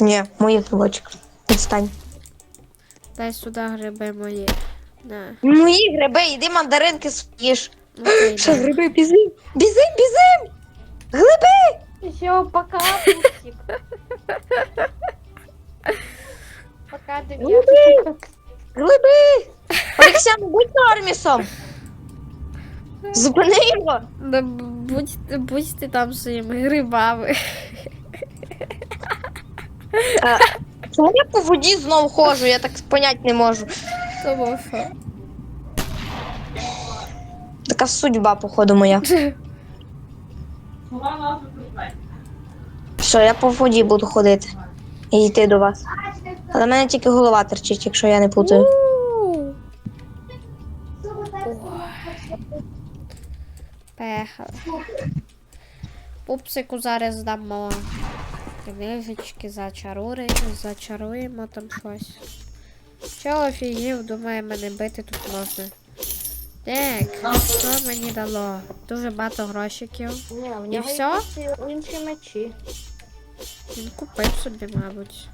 Ні, мої грибочки. Відстань. Дай сюди гриби мої. На. Мої гриби, іди мандаринки з'їж. Окей, Що, да. гриби, бізим? Бізим, бізим! Глиби! Все, пока, пупсик. Пока, девятка. Глиби! Олексян, будь нормісом! Зупини його! Ну, будь, будь ти там своїми грибами. Чому я по воді знову ходжу? Я так понять не можу. Тому що. Така судьба, походу, моя. Все, я по воді буду ходити і йти до вас. Але в мене тільки голова терчить, якщо я не путаю. Поехали. Пупсику зараз дамо. Книжечки зачаруємо, зачаруємо там щось. Чого офігів, думає, мене бити тут можна. Так, що мені дало? Дуже багато грошиків. Не, у І нього всьо? якісь інші мечі. Він купив собі, мабуть.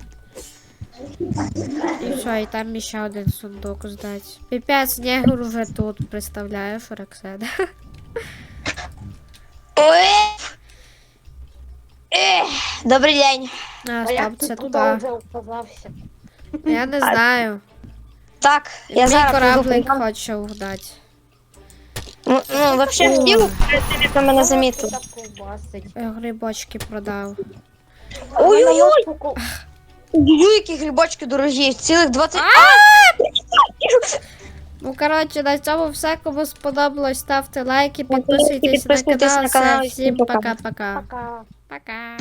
І все, і там ще один сундук здати. Піпець, негр вже тут, представляєш, Роксена. Ой! Добрий день. А, це туди. Я не знаю. Так, я Мій зараз кораблик прийду. хоче угнати. Ну, ну, взагалі, хотів, перед тим, мене ковбасить. Я грибочки продав. Ой-ой-ой! Ой, які грибочки дорогі, цілих 20... Ну, коротше, на цьому все. Кому сподобалось, ставте лайки, підписуйтесь на канал. Всім пока-пока. Пока. Пока.